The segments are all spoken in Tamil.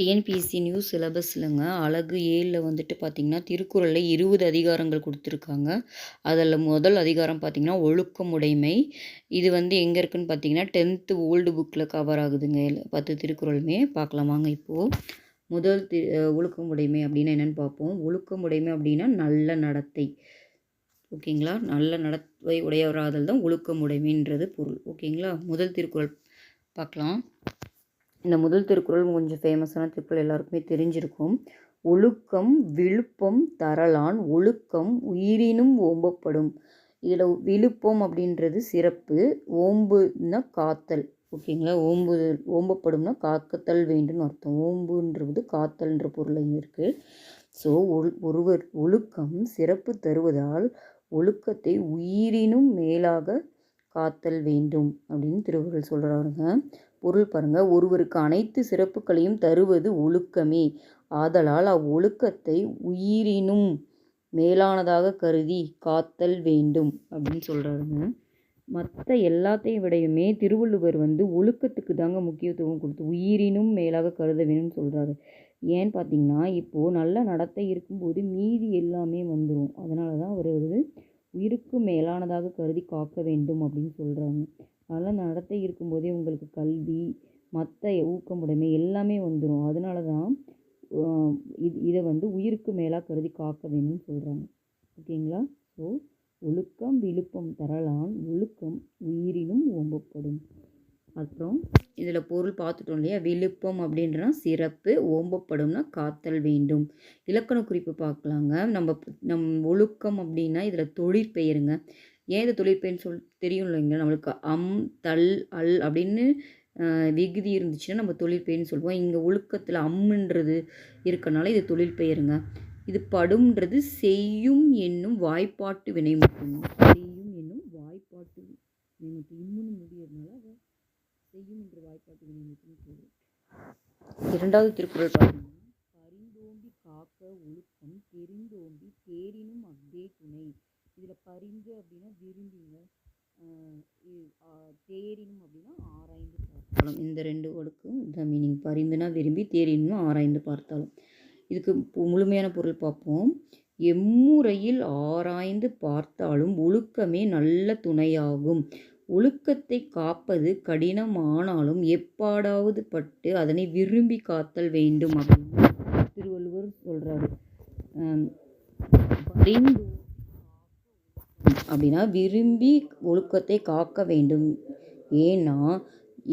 TNPSC new சிலபஸ்லங்க. அழகு ஏழில் வந்துட்டு பார்த்திங்கன்னா திருக்குறளில் இருபது அதிகாரங்கள் கொடுத்துருக்காங்க. அதில் முதல் அதிகாரம் பார்த்திங்கன்னா ஒழுக்கமுடைமை. இது வந்து எங்கே இருக்குன்னு பார்த்தீங்கன்னா டென்த்து ஓல்டு புக்கில் கவர் ஆகுதுங்க. பத்து திருக்குறளுமே. பார்க்கலாமாங்க இப்போது முதல் தி ஒழுக்கமுடைமை அப்படின்னா என்னென்னு பார்ப்போம் ஒழுக்கமுடைமை அப்படின்னா நல்ல நடத்தை. ஓகேங்களா? நல்ல நடத்தை உடையவராதல் தான் ஒழுக்கமுடைமைன்றது பொருள். ஓகேங்களா? முதல் திருக்குறள் பார்க்கலாம் இந்த முதல் திருக்குறள் கொஞ்சம் ஃபேமஸான திருக்குறள் எல்லாருக்குமே தெரிஞ்சிருக்கும். ஒழுக்கம் விழுப்பம் தரலான் ஒழுக்கம் உயிரினும் ஓம்பப்படும். இதில் விழுப்பம் அப்படின்றது சிறப்பு. ஓம்புனா காத்தல். ஓகேங்களா? ஓம்பு ஓம்பப்படும்னா காக்கத்தல் வேண்டும்னு அர்த்தம். ஓம்புன்றது காத்தல்ன்ற பொருள் இங்கே இருக்குது ஸோ ஒருவர் ஒழுக்கம் சிறப்பு தருவதால் ஒழுக்கத்தை உயிரினும் மேலாக காத்தல் வேண்டும் அப்படின்னு திருவள்ளுவர் சொல்கிறாருங்க பொருள் பாருங்கள் ஒருவருக்கு அனைத்து சிறப்புகளையும் தருவது ஒழுக்கமே. ஆதலால் அவ்வொழுக்கத்தை உயிரினும் மேலானதாக கருதி காத்தல் வேண்டும் அப்படின்னு சொல்கிறாருங்க மற்ற எல்லாத்தையும் விடையுமே திருவள்ளுவர் வந்து ஒழுக்கத்துக்கு தாங்க முக்கியத்துவம் கொடுத்து உயிரினும் மேலாக கருத வேணும்னு சொல்கிறாரு ஏன்னு பார்த்தீங்கன்னா இப்போது நல்ல நடத்தை இருக்கும்போது மீதி எல்லாமே வந்துடும் அதனால தான் அவர் வந்து உயிருக்கு மேலானதாக கருதி காக்க வேண்டும் அப்படின்னு சொல்கிறாங்க பல நடத்தை இருக்கும்போதே உங்களுக்கு கல்வி மற்ற ஊக்கமுடைமை எல்லாமே வந்துடும் அதனால தான் இது இதை வந்து உயிருக்கு மேலாக கருதி காக்க வேணும்னு சொல்கிறாங்க ஓகேங்களா? ஸோ ஒழுக்கம் விழுப்பம் தரலான் ஒழுக்கம் உயிரினும் ஓம்பப்படும். அப்புறம் இதில் பொருள் பார்த்துட்டோம் இல்லையா? விழுப்பம் அப்படின்றனா சிறப்பு ஓம்பப்படும்னா காத்தல் வேண்டும். இலக்கண குறிப்பு பார்க்கலாங்க. நம்ம நம் ஒழுக்கம் அப்படின்னா இதில் தொழிற்பெயருங்க. ஏன் இது தொழிற்பெயர்னு சொல் தெரியும் இல்லைங்களா நம்மளுக்கு அம் தல் அல் அப்படின்னு விகுதி இருந்துச்சுன்னா நம்ம தொழிற்பெயர்னு சொல்லுவோம். இங்கே ஒழுக்கத்தில் அம்முன்றது இருக்கனால இது தொழிற்பெயருங்க. இது படும்ன்றது செய்யும் என்னும் வாய்ப்பாட்டு வினை மட்டும்தான் செய்யும் என்னும் வாய்ப்பாட்டு வினை மட்டும். இம்முன்னு முடியறதுனால அதை செய்யும் என்ற வாய்ப்பாட்டு வினை மட்டும் சொல்லுவோம் இரண்டாவது திருக்குறள் பார்த்தீங்கன்னா பரிந்தோம்பி காக்க ஒழுக்கம் தெரிந்தோம்பி தேரினும் அக்தே துணை. இதில் பரிந்து அப்படின்னா விரும்பிங்க தேரினும் அப்படின்னா ஆராய்ந்து பார்த்தாலும். இந்த ரெண்டு ஒடுக்கும் இந்த மீனிங். பரிந்துனா விரும்பி தேரினும் ஆராய்ந்து பார்த்தாலும். இதுக்கு முழுமையான பொருள் பார்ப்போம். எம்முறையில் ஆராய்ந்து பார்த்தாலும் ஒழுக்கமே நல்ல துணையாகும். ஒழுக்கத்தை காப்பது கடினமானாலும் எப்பாடாவது பட்டு அதனை விரும்பி காத்தல் வேண்டும் அப்படின்னு திருவள்ளுவர் சொல்கிறாரு பரிந்து அப்படின்னா விரும்பி ஒழுக்கத்தை காக்க வேண்டும். ஏன்னா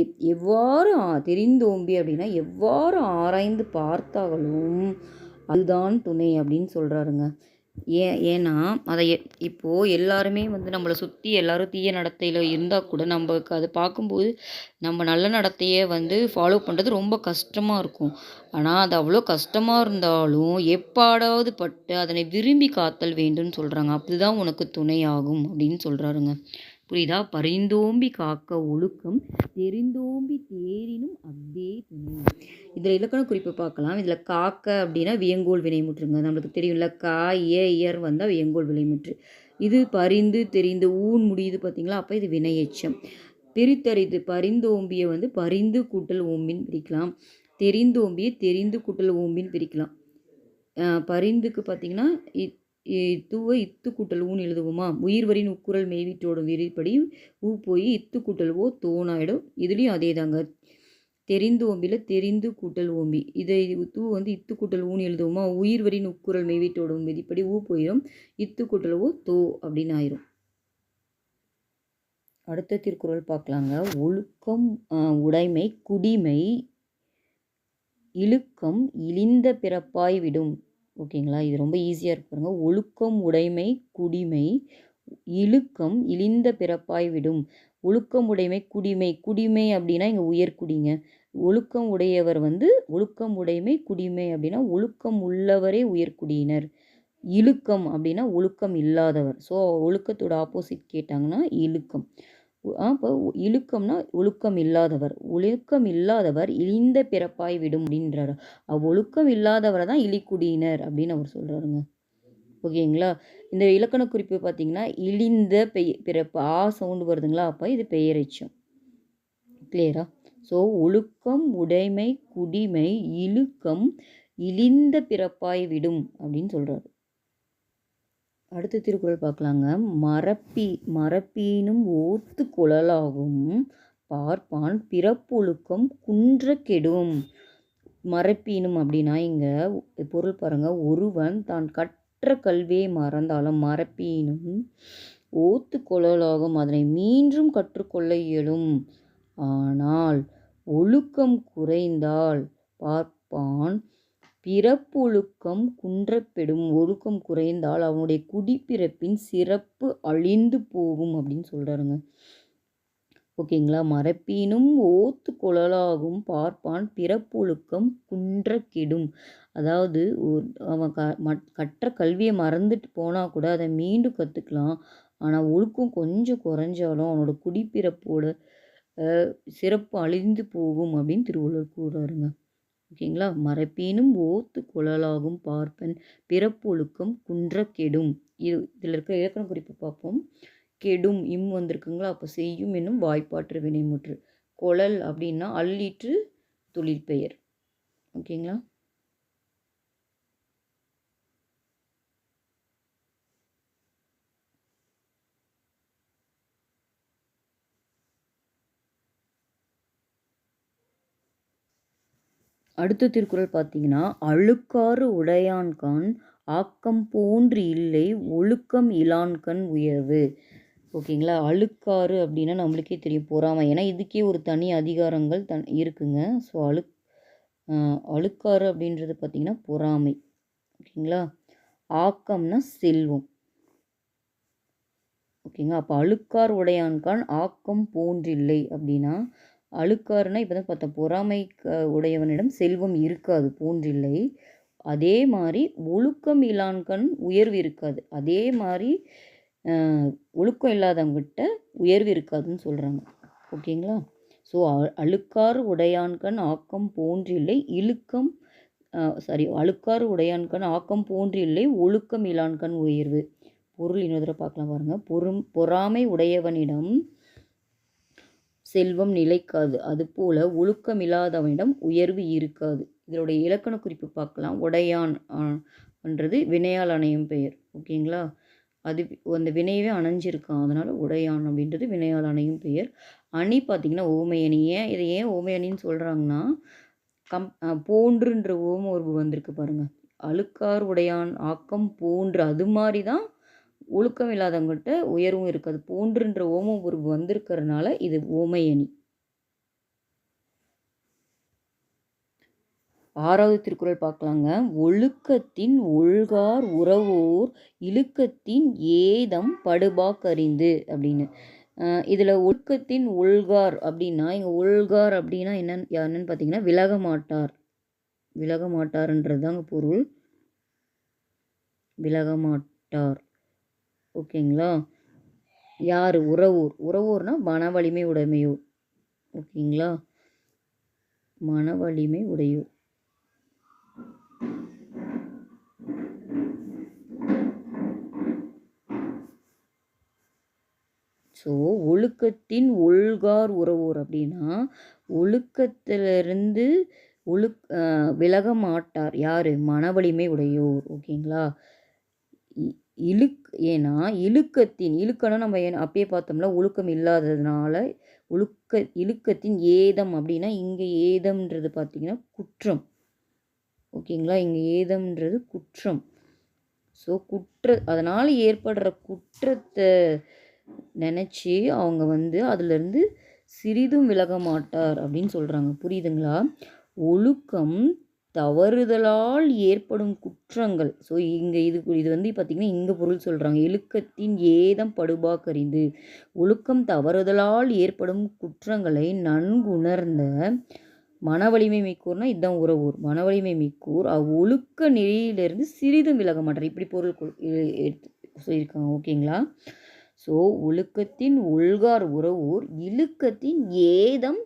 எவ் எவ்வாறு தெரிந்தோம்பி அப்படின்னா எவ்வாறு ஆராய்ந்து பார்த்தாலும் அதுதான் துணை அப்படின்னு சொல்கிறாருங்க ஏன் ஏன்னா அதை இப்போது எல்லாருமே வந்து நம்மளை சுற்றி எல்லோரும் தீய நடத்தையில் இருந்தால் கூட நம்மளுக்கு அதை பார்க்கும்போது நம்ம நல்ல நடத்தையை வந்து ஃபாலோ பண்ணுறது ரொம்ப கஷ்டமாக இருக்கும். ஆனால் அது அவ்வளோ கஷ்டமாக இருந்தாலும் எப்பாடாவது பட்டு அதனை விரும்பி காத்தல் வேண்டும்னு சொல்கிறாங்க அப்படிதான் உனக்கு துணையாகும் அப்படின்னு சொல்கிறாருங்க புரியுதா? பரிந்தோம்பி காக்க ஒழுக்கம் தெரிந்தோம்பி தேரினும் அப்படியே துணை. இதில் இலக்கண குறிப்பு பார்க்கலாம். இதில் காக்க அப்படின்னா வியங்கோல் வினைமுற்றுங்க நம்மளுக்கு தெரியும்ல கா ஏ இயர் வந்தால் வியங்கோல் வினைமுற்று இது பரிந்து தெரிந்து ஊன் முடியுது பார்த்தீங்களா? அப்போ இது வினையெச்சம். பிரித்தறிது பரிந்தோம்பியை வந்து பரிந்து கூட்டல் ஓம்பின் பிரிக்கலாம். தெரிந்தோம்பியை தெரிந்து கூட்டல் ஓம்பின் பிரிக்கலாம். பரிந்துக்கு பார்த்தீங்கன்னா தூவை இத்து கூட்டல் ஊன்னு எழுதுவோமா? உயிர் வரின் உக்குரல் மெய்விட்டோடும் விரிப்படி ஊ போய் இத்து கூட்டல் ஓ இதுலேயும் அதே தாங்க தெரிந்து ஓம்பியில் தெரிந்து கூட்டல் ஓம்பி. இதை தூ வந்து இத்து கூட்டல் ஊன்னு எழுதுவோமா? உயிர் வரின் உக்குரல் மெய்விட்டோடும் விதிப்படி ஊ போயிடும் இத்து கூட்டல் ஓ தோ அப்படின்னு ஆயிரும் அடுத்த திருக்குறள் பார்க்கலாங்க. ஒழுக்கம் உடைமை குடிமை இழுக்கம் இழிந்த பிறப்பாய் விடும். ஓகேங்களா? இது ரொம்ப ஈஸியாக இருக்கு பாருங்கள் ஒழுக்கம் உடைமை குடிமை இழுக்கம் இழிந்த பிறப்பாய் விடும். ஒழுக்கம் உடைமை குடிமை. குடிமை அப்படின்னா இங்கே உயர்குடிங்க. ஒழுக்கம் உடையவர் வந்து ஒழுக்கம் உடைமை குடிமை அப்படின்னா ஒழுக்கம் உள்ளவரே உயர்குடியினர். இழுக்கம் அப்படின்னா ஒழுக்கம் இல்லாதவர். ஸோ ஒழுக்கத்தோட ஆப்போசிட் கேட்டாங்கன்னா இழுக்கம். அப்போ இழுக்கம்னா ஒழுக்கம் இல்லாதவர். ஒழுக்கம் இல்லாதவர் இழிந்த பிறப்பாய் விடும் அப்படின்றாரு. ஒழுக்கம் இல்லாதவரை தான் இழிக்குடியினர் அப்படின்னு அவர் சொல்கிறாருங்க ஓகேங்களா? இந்த இலக்கண குறிப்பு பார்த்தீங்கன்னா இழிந்த பெய் பிறப்பு. ஆ சவுண்டு வருதுங்களா? அப்போ இது பெயரிச்சம். கிளியரா ஸோ ஒழுக்கம் உடைமை குடிமை இழுக்கம் இழிந்த பிறப்பாய் விடும் அப்படின்னு சொல்கிறாரு அடுத்த திருக்குறள் பார்க்கலாங்க. மரப்பி மரப்பீனும் ஓத்து குழலாகும். பார்ப்பான் பிறப்பொழுக்கம் குன்ற கெடும். மரப்பீனும் அப்படின்னா இங்கே பொருள் பாருங்கள் ஒருவன் தான் கற்ற கல்வியை மறந்தாலும் மரப்பீனும் ஓத்து கொள்ளலாகும் அதனை மீண்டும் கற்றுக்கொள்ள இயலும். ஆனால் ஒழுக்கம் குறைந்தால் பார்ப்பான் பிறப்பொழுக்கம் குன்றப்பெடும் ஒழுக்கம் குறைந்தால் அவனுடைய குடிப்பிறப்பின் சிறப்பு அழிந்து போகும் அப்படின்னு சொல்கிறாருங்க ஓகேங்களா? மரப்பீனும் ஓத்து குழலாகும் பார்ப்பான் பிறப்பொழுக்கம் குன்ற கெடும் அதாவது அவன் க மட் கற்ற கல்வியை மறந்துட்டு போனால் கூட அதை மீண்டும் கற்றுக்கலாம் ஆனால் ஒழுக்கம் கொஞ்சம் குறைஞ்சாலும் அவனோட குடிப்பிறப்போட சிறப்பு அழிந்து போகும் அப்படின்னு திருவள்ளுவர் கூறாருங்க ஓகேங்களா? மரப்பீனும் ஓத்து குழலாகும் பார்ப்பன் பிறப்பொழுக்கம் குன்ற கெடும் இது இதில் இருக்கிற இலக்கண குறிப்பு பார்ப்போம். கெடும் இம் வந்திருக்குங்களா? அப்போ செய்யும் என்னும் வாய்ப்பாற்று வினைமுற்று. குழல் அப்படின்னா அள்ளிற்று தொழிற்பெயர். ஓகேங்களா? அடுத்த திருக்குறள் பார்த்தீங்கன்னா அழுக்காறு உடையான்கான் ஆக்கம் போன்று இல்லை ஒழுக்கம் இலான்கண் உயர்வு. ஓகேங்களா? அழுக்காறு அப்படின்னா நம்மளுக்கே தெரியும் பொறாமை. ஏன்னா இதுக்கே ஒரு தனி அதிகாரங்கள் தன் இருக்குங்க. ஸோ அழு அழுக்காறு அப்படின்றது பார்த்திங்கன்னா பொறாமை. ஓகேங்களா? ஆக்கம்னா செல்வம். ஓகேங்க அப்போ அழுக்கார் உடையான்கான் ஆக்கம் போன்றில்லை அப்படின்னா அழுக்காருன்னா இப்போ தான் பார்த்தோம் பொறாமை உடையவனிடம் செல்வம் இருக்காது போன்றில்லை அதே மாதிரி ஒழுக்கம் இல்லான்கண் உயர்வு இருக்காது. அதே மாதிரி ஒழுக்கம் இல்லாதவங்கிட்ட உயர்வு இருக்காதுன்னு சொல்கிறாங்க ஓகேங்களா? ஸோ அழுக்காறு உடையான்கண் ஆக்கம் போன்றில்லை இழுக்கம் சாரி அழுக்காறு உடையான்கண் ஆக்கம் போன்றில்லை ஒழுக்கம் இலான்கண் உயர்வு. பொருள் இன்னொரு பார்க்கலாம் பாருங்கள் பொறும் பொறாமை உடையவனிடம் செல்வம் நிலைக்காது. அதுபோல ஒழுக்கமில்லாதவனிடம் உயர்வு இருக்காது. இதனுடைய இலக்கண குறிப்பு பார்க்கலாம். உடையான் என்றது வினையால் அணையும் பெயர். ஓகேங்களா? அது அந்த வினையவே அணைஞ்சிருக்கான். அதனால் உடையான் அப்படின்றது வினையால் அணையும் பெயர். அணி பார்த்திங்கன்னா ஓமையணி. ஏன் இதை ஏன் ஓமையணின்னு சொல்கிறாங்கன்னா கம் போன்றுன்ற ஓம ஒரு வந்திருக்கு பாருங்கள் அழுக்கார் உடையான் ஆக்கம் போன்று. அது மாதிரி தான் ஒழுக்கம் இல்லாதவங்ககிட்ட உயர்வும் இருக்காது. போன்றுன்ற ஓம உருவு வந்திருக்கிறதுனால இது ஓமையணி ஆறாவது திருக்குறள் பார்க்கலாங்க. ஒழுக்கத்தின் ஒழுகார் உறவோர் இழுக்கத்தின் ஏதம் படுபாக்கறிந்து அப்படின்னு. இதில் ஒழுக்கத்தின் ஒழுகார் அப்படின்னா இங்கே ஒழுகார் அப்படின்னா என்னன்னு என்னன்னு பார்த்தீங்கன்னா விலக மாட்டார். விலக மாட்டார்ன்றது தாங்க பொருள். விலக மாட்டார். ஓகேங்களா? யார்? உறவூர். உறவூர்னால் மன வலிமை உடைமையூர். ஓகேங்களா? மன வலிமை உடையூர். ஸோ ஒழுக்கத்தின் ஒழுகார் உறவூர் அப்படின்னா ஒழுக்கத்திலிருந்து ஒழுக் விலக மாட்டார் யார்? மனவலிமை உடையோர். ஓகேங்களா? இழுக் ஏன்னா இழுக்கத்தின் இழுக்கன்னா நம்ம அப்பயே பார்த்தோம்ல ஒழுக்கம் இல்லாததுனால ஒழுக்க இழுக்கத்தின் ஏதம் அப்படின்னா இங்கே ஏதம்ன்றது பார்த்திங்கன்னா குற்றம். ஓகேங்களா? இங்கே ஏதம்ன்றது குற்றம். ஸோ குற்ற அதனால் ஏற்படுற குற்றத்தை நினச்சி அவங்க வந்து அதிலிருந்து சிறிதும் விலக மாட்டார் அப்படின்னு சொல்கிறாங்க புரியுதுங்களா? ஒழுக்கம் தவறுதலால் ஏற்படும் குற்றங்கள். ஸோ இங்கே இது இது வந்து பார்த்திங்கன்னா இங்கே பொருள் சொல்கிறாங்க இழுக்கத்தின் ஏதம் படுபாக்கறிந்து ஒழுக்கம் தவறுதலால் ஏற்படும் குற்றங்களை நன்குணர்ந்த மன வலிமை மிக்கூர்னா இதுதான் உறவூர். மனவலிமை மிக்கூர் ஒழுக்க நிலையிலிருந்து சிறிதும் விலக மாட்டார். இப்படி பொருள் சொல்லியிருக்காங்க. ஓகேங்களா? ஸோ ஒழுக்கத்தின் உள்கார் உறவூர் இழுக்கத்தின் ஏதம்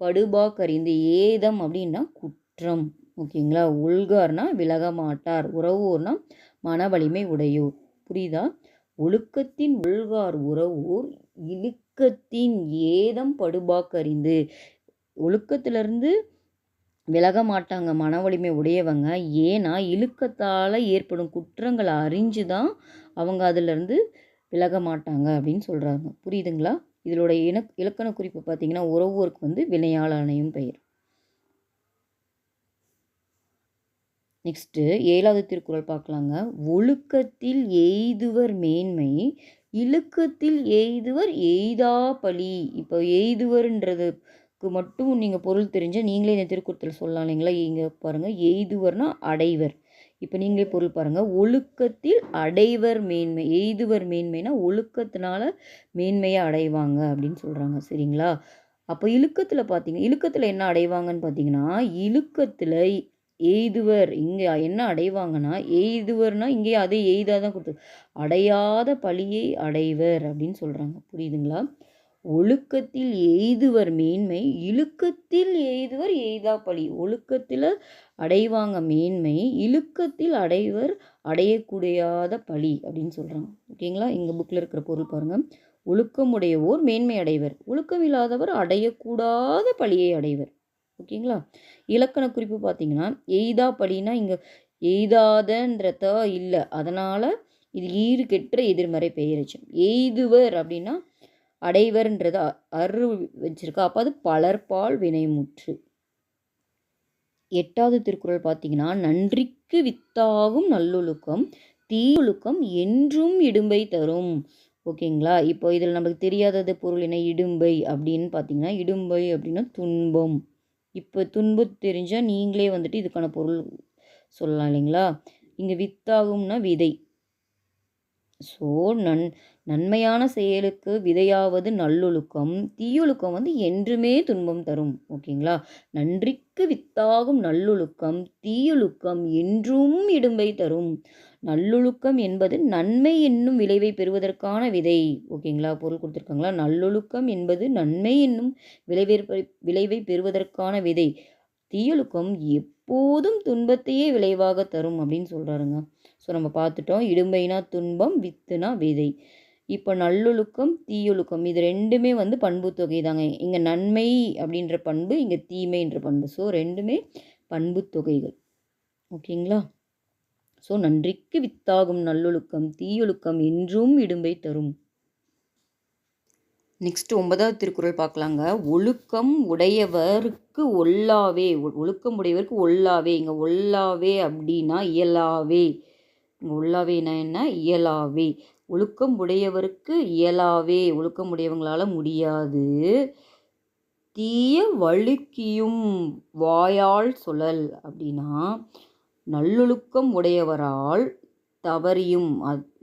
படுபாக்கறிந்து ஏதம் அப்படின்னா குற்றம். ஓகேங்களா? உள்கார்னா விலக மாட்டார் உறவோர்னா மன வலிமை உடையோர். புரியுதா? ஒழுக்கத்தின் உள்கார் உறவோர் இழுக்கத்தின் ஏதம் படுபாக்கறிந்து. ஒழுக்கத்திலேருந்து விலக மாட்டாங்க மன வலிமை உடையவங்க. ஏன்னா இழுக்கத்தால் ஏற்படும் குற்றங்களை அறிஞ்சு தான் அவங்க அதிலிருந்து விலக மாட்டாங்க அப்படின்னு சொல்கிறாங்க புரியுதுங்களா? இதனுடைய இன இலக்கண குறிப்பு பார்த்தீங்கன்னா உறவோருக்கு வந்து வினையாளனையும் பெயர். நெக்ஸ்ட்டு ஏழாவது திருக்குறள் பார்க்கலாங்க. ஒழுக்கத்தில் எய்துவர் மேன்மை இழுக்கத்தில் எய்துவர் எய்தா பழி. இப்போ எய்துவர்ன்றதுக்கு மட்டும் நீங்கள் பொருள் தெரிஞ்சால் நீங்களே இந்த திருக்குறத்தில் சொல்லலாம் இல்லைங்களா? இங்கே பாருங்கள் எய்துவர்னா அடைவர். இப்போ நீங்களே பொருள் பாருங்கள் ஒழுக்கத்தில் அடைவர் மேன்மை. எய்துவர் மேன்மைனா ஒழுக்கத்தினால மேன்மையை அடைவாங்க அப்படின்னு சொல்கிறாங்க சரிங்களா? அப்போ இழுக்கத்தில் பார்த்தீங்க இழுக்கத்தில் என்ன அடைவாங்கன்னு பார்த்தீங்கன்னா இழுக்கத்தில் எய்துவர். இங்கே என்ன அடைவாங்கன்னா எய்துவர்னா இங்கே அதே எய்தாக தான் கொடுத்து அடையாத பழியை அடைவர் அப்படின்னு சொல்கிறாங்க புரியுதுங்களா? ஒழுக்கத்தில் எய்துவர் மேன்மை இழுக்கத்தில் எய்துவர் எய்தா பழி. ஒழுக்கத்தில் அடைவாங்க மேன்மை இழுக்கத்தில் அடைவர் அடையக்கூடியாத பழி அப்படின்னு சொல்கிறாங்க ஓகேங்களா? எங்கள் புக்கில் இருக்கிற பொருள் பாருங்கள் ஒழுக்கமுடையவோர் மேன்மை அடைவர். ஒழுக்கம் இல்லாதவர் அடையக்கூடாத பழியை அடைவர். ஓகேங்களா? இலக்கண குறிப்பு பார்த்தீங்கன்னா எய்தா படினா இங்கே எய்தாதன்றத இல்லை. அதனால் இது ஈறு கெற்ற எதிர்மறை பெயரிச்சம் எய்துவர் அப்படின்னா அடைவர்ன்றது அரு வச்சிருக்கா. அப்போ அது பலர்பால் வினைமுற்று. எட்டாவது திருக்குறள் பார்த்தீங்கன்னா நன்றிக்கு வித்தாகும் நல்லொழுக்கம் தீயொழுக்கம் என்றும் இடும்பை தரும். ஓகேங்களா? இப்போ இதில் நமக்கு தெரியாதது பொருள் என்ன? இடும்பை அப்படின்னு பார்த்தீங்கன்னா இடும்பை அப்படின்னா துன்பம். இப்போ துன்பம் தெரிஞ்சால் நீங்களே வந்துட்டு இதுக்கான பொருள் சொல்லலாம் இல்லைங்களா? இங்கே வித்தாகும்னா விதை. ஸோ நன் நன்மையான செயலுக்கு விதையாவது நல்லொழுக்கம் தீயொழுக்கம் வந்து என்றுமே துன்பம் தரும் ஓகேங்களா? நன்றிக்கு வித்தாகும் நல்லொழுக்கம் தீயொழுக்கம் என்றும் இடும்பை தரும். நல்லொழுக்கம் என்பது நன்மை என்னும் விளைவை பெறுவதற்கான விதை. ஓகேங்களா பொருள் கொடுத்துருக்காங்களா? நல்லொழுக்கம் என்பது நன்மை என்னும் விளைவை விளைவை பெறுவதற்கான விதை. தீயொழுக்கம் எப்போதும் துன்பத்தையே விளைவாக தரும் அப்படின்னு சொல்கிறாருங்க ஸோ நம்ம பார்த்துட்டோம். இடும்பைனா துன்பம் வித்துனா விதை. இப்போ நல்லொழுக்கம் தீயொழுக்கம் இது ரெண்டுமே வந்து பண்பு தொகை தாங்க இங்கே நன்மை அப்படின்ற பண்பு இங்கே தீமைன்ற பண்பு. ஸோ ரெண்டுமே பண்பு தொகைகள். ஓகேங்களா ஸோ நன்றிக்கு வித்தாகும் நல்லொழுக்கம் தீயொழுக்கம் என்றும் இடும்பை தரும். நெக்ஸ்ட் ஒன்பதாவது திருக்குறள் பார்க்கலாங்க. ஒழுக்கம் உடையவருக்கு ஒல்லாவே ஒழுக்கம் உடையவருக்கு ஒல்லாவே. இங்கே ஒல்லாவே அப்படின்னா இயலாவே. இங்கே உள்ளாவேனா என்ன? இயலாவே. ஒழுக்கம் உடையவருக்கு இயலாவே. ஒழுக்கம் உடையவங்களால் முடியாது. தீய வழுக்கியும் வாயால் சுழல் அப்படின்னா நல்லொழுக்கம் உடையவரால் தவறியும்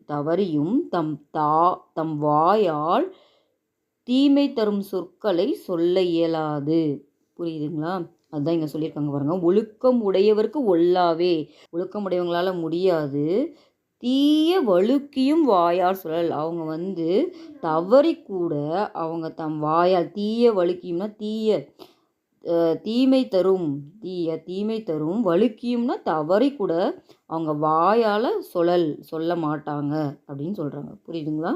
தவறியும் தம் தா தம் வாயால் தீமை தரும் சொற்களை சொல்ல இயலாது. புரியுதுங்களா? அதுதான் இங்கே சொல்லியிருக்காங்க பாருங்க. ஒழுக்கம் உடையவருக்கு ஒல்லாவே. ஒழுக்கம் உடையவங்களால் முடியாது. தீய வழுக்கியும் வாயால் சொல்லல். அவங்க வந்து தவறி கூட அவங்க தம் வாயால் தீய வழுக்கியும்னா தீய தீமை தரும் தீய தீமை தரும் வழுக்கியும்னா தவறி கூட அவங்க வாயால் சொல்லல் சொல்ல மாட்டாங்க அப்படின்னு சொல்கிறாங்க புரியுதுங்களா?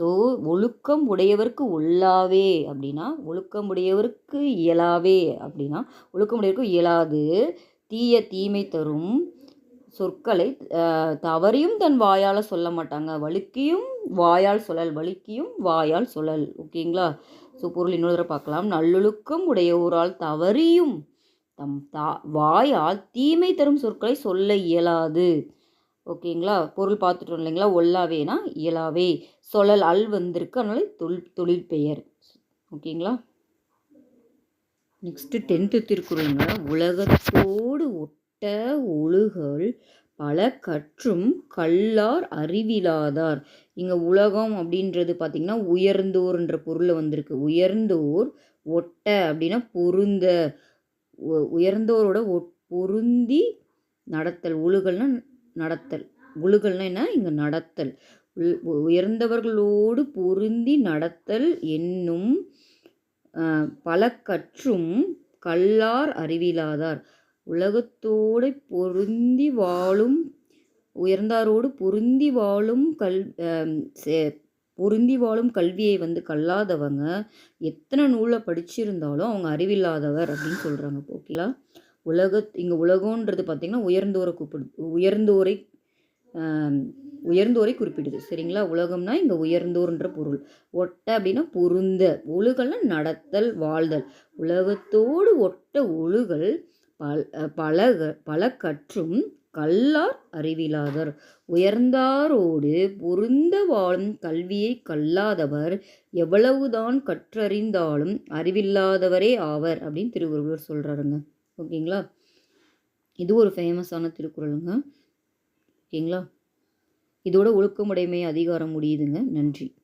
ஸோ ஒழுக்கம் உடையவருக்கு உள்ளாவே அப்படின்னா ஒழுக்கம் உடையவருக்கு இயலாவே அப்படின்னா ஒழுக்கம் உடையவருக்கு இயலாது தீய தீமை தரும் சொற்களை தவறியும் தன் வாயால் சொல்ல மாட்டாங்க. வழுக்கியும் வாயால் சொல்லல் வழுக்கியும் வாயால் சொல்லல். ஓகேங்களா? ஸோ பொருள் இன்னொரு பார்க்கலாம். நல்லொழுக்கம் உடையவரால் தவறியும் தம் தா வாயால் தீமை தரும் சொற்களை சொல்ல இயலாது. ஓகேங்களா? பொருள் பார்த்துட்டோம் இல்லைங்களா? ஒல்லாவேனா? இயலாவே. சொல்லல் அல் வந்திருக்கு. அதனால தொழில் தொழில் பெயர். ஓகேங்களா? நெக்ஸ்ட்டு டென்த்து திருக்குறளுங்க. உலகத்தோடு ஒட்டு ஒழுகல் பல கற்றும் கல்லார் அறிவிலாதார். இங்கே உலகம் அப்படின்றது பார்த்திங்கன்னா உயர்ந்தோர்ன்ற பொருளில் வந்திருக்கு. உயர்ந்தோர் ஒட்ட அப்படின்னா பொருந்த. உயர்ந்தோரோட பொருந்தி நடத்தல். ஒழுகல்னா நடத்தல். ஒழுகல்னா என்ன? இங்கே நடத்தல். உயர்ந்தவர்களோடு பொருந்தி நடத்தல் என்னும் பல கற்றும் கல்லார் அறிவிலாதார். உலகத்தோடு பொருந்தி வாழும் உயர்ந்தாரோடு பொருந்தி வாழும் கல் பொருந்தி வாழும் கல்வியை வந்து கல்லாதவங்க எத்தனை நூலை படிச்சிருந்தாலும் அவங்க அறிவில்லாதவர் அப்படின்னு சொல்கிறாங்க ஓகேங்களா? உலக இங்கே உலகன்றது பார்த்திங்கன்னா உயர்ந்தோரை கூப்பிடு உயர்ந்தோரை உயர்ந்தோரை குறிப்பிடுது சரிங்களா? உலகம்னா இங்கே உயர்ந்தோர்ன்ற பொருள். ஒட்ட அப்படின்னா பொருந்த ஒழுகல்னா நடத்தல் வாழ்தல். உலகத்தோடு ஒட்ட ஒழுகல் பல பல கற்றும் கல்லார் அறிவிலாதர். உயர்ந்தாரோடு பொருந்த வாழும் கல்வியை கல்லாதவர். எவ்வளவுதான் கற்றறிந்தாலும் அறிவில்லாதவரே ஆவர் அப்படின்னு திருவள்ளுவர் சொல்கிறாருங்க ஓகேங்களா? இது ஒரு ஃபேமஸான திருக்குறளுங்க. ஓகேங்களா? இதோட ஒழுக்கமுடைமை அதிகாரம் முடியுதுங்க. நன்றி.